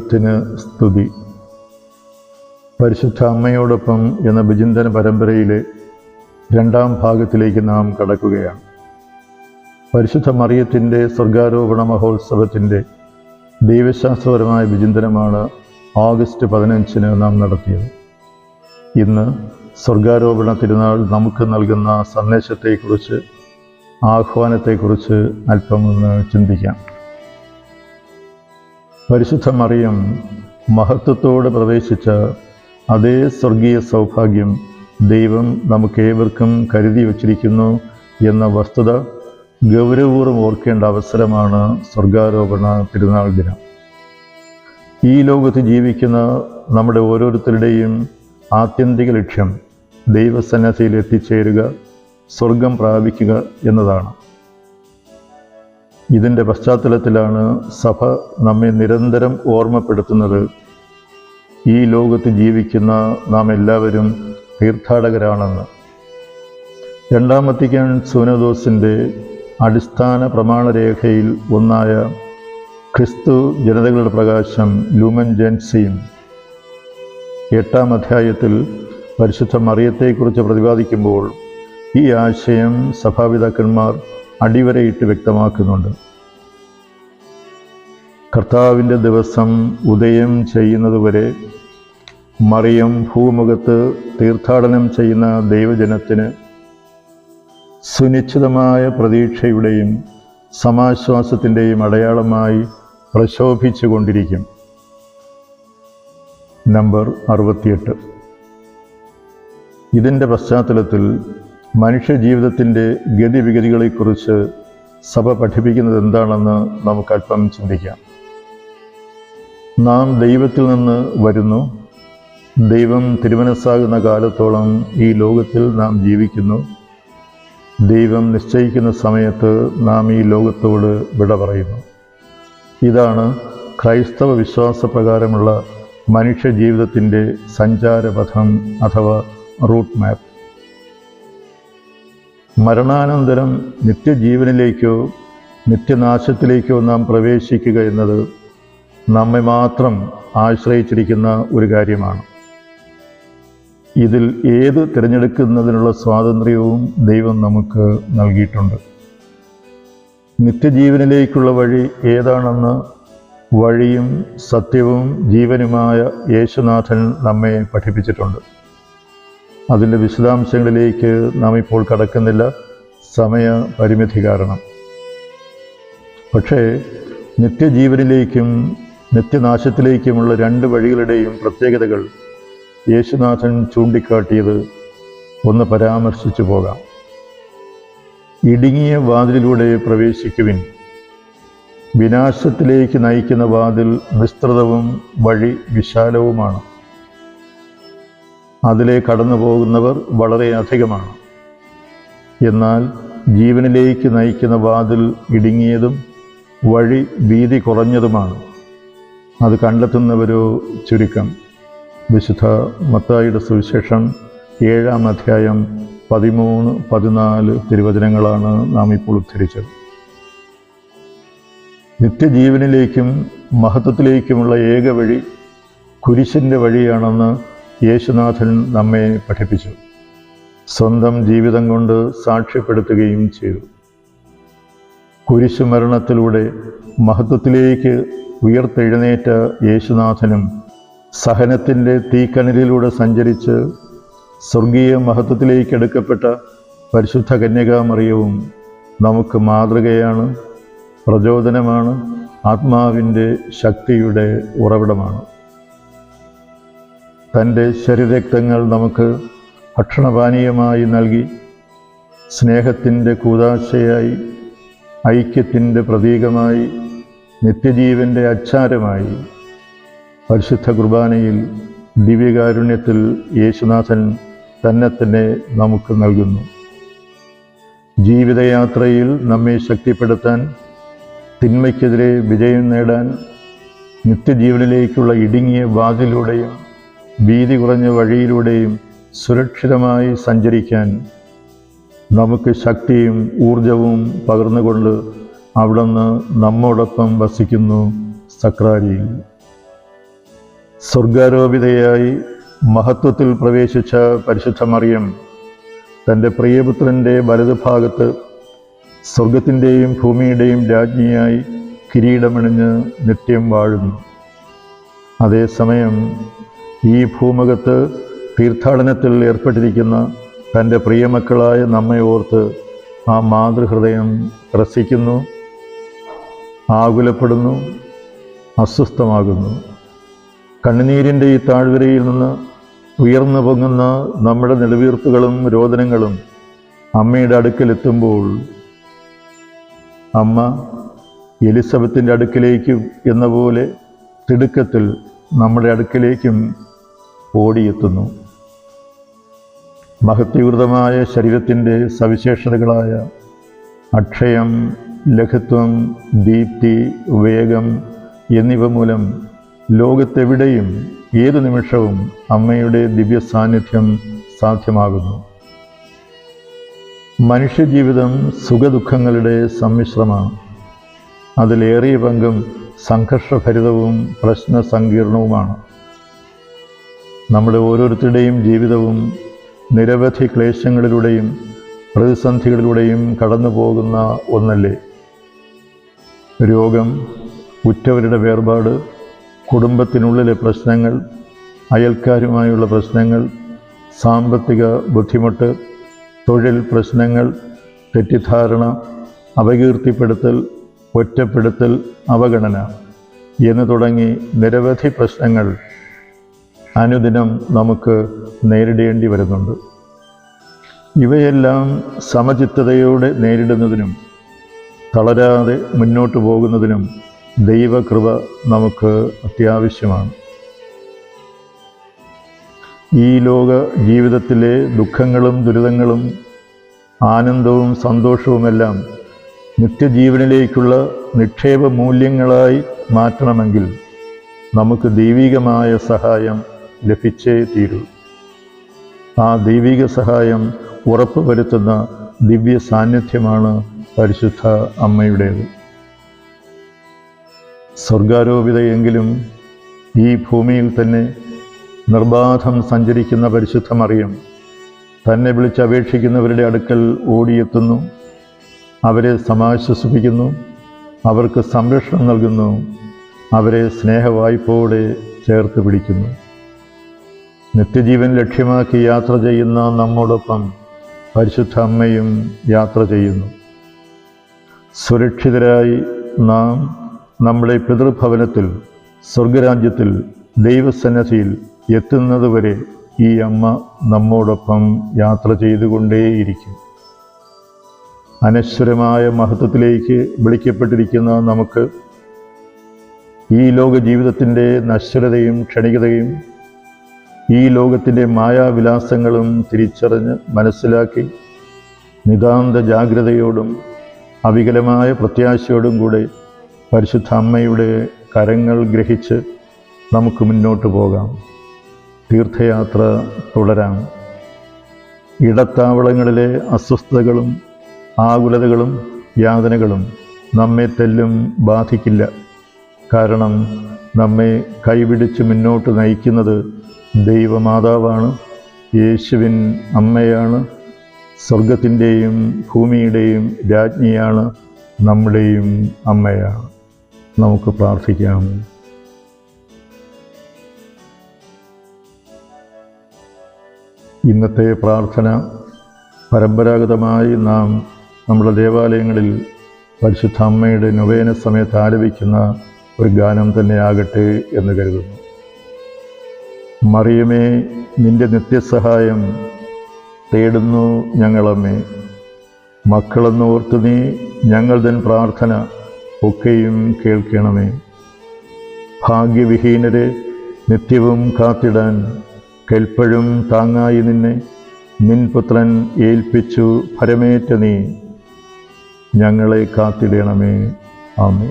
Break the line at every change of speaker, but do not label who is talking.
ദൈവത്തിന് സ്തുതി. പരിശുദ്ധ അമ്മയോടൊപ്പം എന്ന വിചിന്തന പരമ്പരയിലെ രണ്ടാം ഭാഗത്തിലേക്ക് നാം കടക്കുകയാണ്. പരിശുദ്ധ മറിയത്തിന്റെ സ്വർഗാരോപണ മഹോത്സവത്തിന്റെ ദൈവശാസ്ത്രപരമായ വിചിന്തനമാണ് ഓഗസ്റ്റ് പതിനഞ്ചിന് നാം നടത്തിയത്. ഇന്ന് സ്വർഗാരോപണ തിരുനാൾ നമുക്ക് നൽകുന്ന സന്ദേശത്തെക്കുറിച്ച് ആഹ്വാനത്തെക്കുറിച്ച് അല്പമൊന്ന് ചിന്തിക്കാം. പരിശുദ്ധ മറിയം മഹത്വത്തോടെ പ്രവേശിച്ച അതേ സ്വർഗീയ സൗഭാഗ്യം ദൈവം നമുക്കേവർക്കും കരുതി വച്ചിരിക്കുന്നു എന്ന വസ്തുത ഗൗരവപൂർവം ഓർക്കേണ്ട അവസരമാണ് സ്വർഗാരോപണ തിരുനാൾ ദിനം. ഈ ലോകത്ത് ജീവിക്കുന്ന നമ്മുടെ ഓരോരുത്തരുടെയും ആത്യന്തിക ലക്ഷ്യം ദൈവസന്നദ്ധിയിൽ എത്തിച്ചേരുക സ്വർഗം പ്രാപിക്കുക എന്നതാണ്. ഇതിന്റെ പശ്ചാത്തലത്തിലാണ് സഭ നമ്മെ നിരന്തരം ഓർമ്മപ്പെടുത്തുന്നത്. ഈ ലോകത്ത് ജീവിക്കുന്ന നാം എല്ലാവരും തീർത്ഥാടകരാണെന്ന്. രണ്ടാം വത്തിക്കാൻ സൂനദോസിന്റെ അടിസ്ഥാന പ്രമാണരേഖയിൽ ഒന്നായ ക്രിസ്തു ജനതകളുടെ പ്രകാശം ലൂമൻ ജെൻസിയും എട്ടാം അധ്യായത്തിൽ പരിശുദ്ധ മറിയത്തെക്കുറിച്ച് പ്രതിപാദിക്കുമ്പോൾ ഈ ആശയം സഭാപിതാക്കന്മാർ അടിവരയിട്ട് വ്യക്തമാക്കുന്നുണ്ട്. കർത്താവിന്റെ ദിവസം ഉദയം ചെയ്യുന്നതുവരെ മറിയം ഭൂമുഖത്ത് തീർത്ഥാടനം ചെയ്യുന്ന ദൈവജനത്തിന് സുനിശ്ചിതമായ പ്രതീക്ഷയുടെയും സമാശ്വാസത്തിന്റെയും അടയാളമായി പ്രശോഭിച്ചു കൊണ്ടിരിക്കും. നമ്പർ അറുപത്തിയെട്ട്. ഇതിന്റെ പശ്ചാത്തലത്തിൽ മനുഷ്യജീവിതത്തിന്റെ ഗതിവിഗതികളെക്കുറിച്ച് സഭ പഠിപ്പിക്കുന്നത് എന്താണെന്ന് നമുക്ക് അല്പം ചിന്തിക്കാം. നാം ദൈവത്തിൽ നിന്ന് വരുന്നു. ദൈവം തിരുമനസ്സാകുന്ന കാലത്തോളം ഈ ലോകത്തിൽ നാം ജീവിക്കുന്നു. ദൈവം നിശ്ചയിക്കുന്ന സമയത്ത് നാം ഈ ലോകത്തോട് വിട പറയുന്നു. ഇതാണ് ക്രൈസ്തവ വിശ്വാസപ്രകാരമുള്ള മനുഷ്യജീവിതത്തിന്റെ സഞ്ചാരപഥം അഥവാ റൂട്ട് മാപ്പ്. മരണാനന്തരം നിത്യജീവനിലേക്കോ നിത്യനാശത്തിലേക്കോ നാം പ്രവേശിക്കുക എന്നത് നമ്മെ മാത്രം ആശ്രയിച്ചിരിക്കുന്ന ഒരു കാര്യമാണ്. ഇതിൽ ഏത് തിരഞ്ഞെടുക്കുന്നതിനുള്ള സ്വാതന്ത്ര്യവും ദൈവം നമുക്ക് നൽകിയിട്ടുണ്ട്. നിത്യജീവനിലേക്കുള്ള വഴി ഏതാണെന്ന് വഴിയും സത്യവും ജീവനുമായ യേശുനാഥൻ നമ്മെ പഠിപ്പിച്ചിട്ടുണ്ട്. അതിന്റെ വിശദാംശങ്ങളിലേക്ക് നാം ഇപ്പോൾ കടക്കുന്നില്ല. സമയ പരിമിതി കാരണം. പക്ഷേ നിത്യജീവനിലേക്കും നിത്യനാശത്തിലേക്കുമുള്ള രണ്ട് വഴികളുടെയും പ്രത്യേകതകൾ യേശുനാഥൻ ചൂണ്ടിക്കാട്ടിയത് ഒന്ന് പരാമർശിച്ചു പോകാം. ഇടുങ്ങിയ വാതിലിലൂടെ പ്രവേശിക്കുവിൻ. വിനാശത്തിലേക്ക് നയിക്കുന്ന വാതിൽ വിസ്തൃതവും വഴി വിശാലവുമാണ്. അതിലെ കടന്നു പോകുന്നവർ വളരെ അധികമാണ്. എന്നാൽ ജീവനിലേക്ക് നയിക്കുന്ന വാതിൽ ഇടുങ്ങിയതും വഴി വീതി കുറഞ്ഞതുമാണ്. അത് കണ്ടെത്തുന്നവരോ ചുരുക്കം. വിശുദ്ധ മത്തായിയുടെ സുവിശേഷം ഏഴാം അധ്യായം പതിമൂന്ന് പതിനാല് തിരുവചനങ്ങളാണ് നാം ഇപ്പോൾ ഉദ്ധരിച്ചത്. നിത്യജീവനിലേക്കും മഹത്വത്തിലേക്കുമുള്ള ഏക വഴി കുരിശിന്റെ വഴിയാണെന്ന് യേശുനാഥൻ നമ്മെ പഠിപ്പിച്ചു. സ്വന്തം ജീവിതം കൊണ്ട് സാക്ഷ്യപ്പെടുത്തുകയും ചെയ്തു. കുരിശുമരണത്തിലൂടെ മഹത്വത്തിലേക്ക് ഉയർത്തെഴുന്നേറ്റ യേശുനാഥനും സഹനത്തിന്റെ തീക്കനലിലൂടെ സഞ്ചരിച്ച് സ്വർഗീയ മഹത്വത്തിലേക്ക് എടുക്കപ്പെട്ട പരിശുദ്ധ കന്യകാമറിയവും നമുക്ക് മാതൃകയാണ് പ്രചോദനമാണ് ആത്മാവിന്റെ ശക്തിയുടെ ഉറവിടമാണ്. തന്റെ ശരീരരക്തങ്ങൾ നമുക്ക് ഭക്ഷണപാനീയമായി നൽകി സ്നേഹത്തിന്റെ കൂതാശയായി ഐക്യത്തിന്റെ പ്രതീകമായി നിത്യജീവന്റെ അച്ചാരമായി പരിശുദ്ധ കുർബാനയിൽ ദിവ്യകാരുണ്യത്തിൽ യേശുനാഥൻ തന്നെ തന്നെ നമുക്ക് നൽകുന്നു. ജീവിതയാത്രയിൽ നമ്മെ ശക്തിപ്പെടുത്താൻ തിന്മയ്ക്കെതിരെ വിജയം നേടാൻ നിത്യജീവനിലേക്കുള്ള ഇടുങ്ങിയ വാതിലൂടെയും വീതി കുറഞ്ഞ വഴിയിലൂടെയും സുരക്ഷിതമായി സഞ്ചരിക്കാൻ നമുക്ക് ശക്തിയും ഊർജവും പകർന്നുകൊണ്ട് അവിടുന്ന് നമ്മോടൊപ്പം വസിക്കുന്നു സക്രാരിയിൽ സ്വർഗാരോപിതയായി മഹത്വത്തിൽ പ്രവേശിച്ച പരിശുദ്ധ മറിയം തന്റെ പ്രിയപുത്രന്റെ വലതുഭാഗത്ത് സ്വർഗത്തിന്റെയും ഭൂമിയുടെയും രാജ്ഞിയായി കിരീടമണിഞ്ഞ് നിത്യം വാഴുന്നു. അതേസമയം ഈ ഭൂമുഖത്ത് തീർത്ഥാടനത്തിൽ ഏർപ്പെട്ടിരിക്കുന്ന തന്റെ പ്രിയമക്കളായ നമ്മെ ഓർത്ത് ആ മാതൃഹൃദയം രസിക്കുന്നു ആകുലപ്പെടുന്നു അസ്വസ്ഥമാകുന്നു. കണ്ണുനീരിന്റെ ഈ താഴ്വരയിൽ നിന്ന് ഉയർന്നു പൊങ്ങുന്ന നമ്മുടെ നിലവീർപ്പുകളും രോദനങ്ങളും അമ്മയുടെ അടുക്കലെത്തുമ്പോൾ അമ്മ എലിസബത്തിന്റെ അടുക്കിലേക്ക് എന്ന പോലെ തിടുക്കത്തിൽ നമ്മുടെ അടുക്കിലേക്കും ഓടിയെത്തുന്നു. മഹത്വീകൃതമായ ശരീരത്തിന്റെ സവിശേഷതകളായ അക്ഷയം ലഘുത്വം ദീപ്തി വേഗം എന്നിവ മൂലം ലോകത്തെവിടെയും ഏത് നിമിഷവും അമ്മയുടെ ദിവ്യ സാന്നിധ്യം സാധ്യമാകുന്നു. മനുഷ്യജീവിതം സുഖദുഃഖങ്ങളുടെ സമ്മിശ്രമാണ്. അതിലേറിയ പങ്കും സംഘർഷഭരിതവും പ്രശ്ന സങ്കീർണവുമാണ് നമ്മുടെ ഓരോരുത്തരുടെയും ജീവിതവും നിരവധി ക്ലേശങ്ങളിലൂടെയും പ്രതിസന്ധികളിലൂടെയും കടന്നു പോകുന്ന ഒന്നല്ലേ? രോഗം ഉറ്റവരുടെ വേർപാട് കുടുംബത്തിനുള്ളിലെ പ്രശ്നങ്ങൾ അയൽക്കാരുമായുള്ള പ്രശ്നങ്ങൾ സാമ്പത്തിക ബുദ്ധിമുട്ട് തൊഴിൽ പ്രശ്നങ്ങൾ തെറ്റിദ്ധാരണ അപകീർത്തിപ്പെടുത്തൽ ഒറ്റപ്പെടുത്തൽ അവഗണന എന്ന് തുടങ്ങി നിരവധി പ്രശ്നങ്ങൾ അനുദിനം നമുക്ക് നേരിടേണ്ടി വരുന്നുണ്ട്. ഇവയെല്ലാം സമചിത്തതയോടെ നേരിടുന്നതിനും തളരാതെ മുന്നോട്ട് പോകുന്നതിനും ദൈവകൃപ നമുക്ക് അത്യാവശ്യമാണ്. ഈ ലോക ജീവിതത്തിലെ ദുഃഖങ്ങളും ദുരിതങ്ങളും ആനന്ദവും സന്തോഷവുമെല്ലാം നിത്യജീവനിലേക്കുള്ള നിക്ഷേപ മൂല്യങ്ങളായി മാറ്റണമെങ്കിൽ നമുക്ക് ദൈവികമായ സഹായം ലഭിച്ചേ തീരൂ ആ ദൈവിക സഹായം ഉറപ്പുവരുത്തുന്ന ദിവ്യ സാന്നിധ്യമാണ് പരിശുദ്ധ അമ്മയുടേത്. സ്വർഗാരോപിതയെങ്കിലും ഈ ഭൂമിയിൽ തന്നെ നിർബാധം സഞ്ചരിക്കുന്ന പരിശുദ്ധ മറിയം തന്നെ വിളിച്ചപേക്ഷിക്കുന്നവരുടെ അടുക്കൽ ഓടിയെത്തുന്നു. അവരെ സമാശ്വസിപ്പിക്കുന്നു. അവർക്ക് സംരക്ഷണം നൽകുന്നു. അവരെ സ്നേഹവായ്പോടെ ചേർത്ത് പിടിക്കുന്നു. നിത്യജീവൻ ലക്ഷ്യമാക്കി യാത്ര ചെയ്യുന്ന നമ്മോടൊപ്പം പരിശുദ്ധ അമ്മയും യാത്ര ചെയ്യുന്നു. സുരക്ഷിതരായി നാം നമ്മുടെ പിതൃഭവനത്തിൽ സ്വർഗരാജ്യത്തിൽ ദൈവസന്നദ്ധിയിൽ എത്തുന്നതുവരെ ഈ അമ്മ നമ്മോടൊപ്പം യാത്ര ചെയ്തുകൊണ്ടേയിരിക്കും. അനശ്വരമായ മഹത്വത്തിലേക്ക് വിളിക്കപ്പെട്ടിരിക്കുന്ന നമുക്ക് ഈ ലോക ജീവിതത്തിന്റെ നശ്വരതയും ക്ഷണികതയും ഈ ലോകത്തിന്റെ മായാവിലാസങ്ങളും തിരിച്ചറിഞ്ഞ് മനസ്സിലാക്കി നിതാന്ത ജാഗ്രതയോടും അവികലമായ പ്രത്യാശയോടും കൂടെ പരിശുദ്ധ അമ്മയുടെ കരങ്ങൾ ഗ്രഹിച്ച് നമുക്ക് മുന്നോട്ട് പോകാം. തീർത്ഥയാത്ര തുടരാം. ഇടത്താവളങ്ങളിലെ അസ്വസ്ഥതകളും ആകുലതകളും യാതനകളും നമ്മെ തെല്ലും ബാധിക്കില്ല. കാരണം നമ്മെ കൈപിടിച്ച് മുന്നോട്ട് നയിക്കുന്നത് ദൈവമാതാവാണ് യേശുവിൻ അമ്മയാണ് സ്വർഗത്തിന്റെയും ഭൂമിയുടെയും രാജ്ഞിയാണ് നമ്മുടെയും അമ്മയാണ്. നമുക്ക് പ്രാർത്ഥിക്കാം. ഇന്നത്തെ പ്രാർത്ഥന പരമ്പരാഗതമായി നാം നമ്മുടെ ദേവാലയങ്ങളിൽ പരിശുദ്ധ അമ്മയുടെ നൊവേന സമയത്ത് ആലപിക്കുന്ന ഒരു ഗാനം തന്നെയാകട്ടെ എന്ന് കരുതുന്നു. മറിയമേ നിന്റെ നിത്യസഹായം തേടുന്നു ഞങ്ങളമ്മേ. മക്കളെന്നോർത്ത് നീ ഞങ്ങൾ തൻ പ്രാർത്ഥന ഒക്കെയും കേൾക്കണമേ. ഭാഗ്യവിഹീനരെ നിത്യവും കാത്തിടാൻ കെൽപ്പഴും താങ്ങായി നിന്നെ നിൻപുത്രൻ ഏൽപ്പിച്ചു ഫരമേറ്റ നീ. ഞങ്ങളെ കാത്തിടണമേ. ആമേ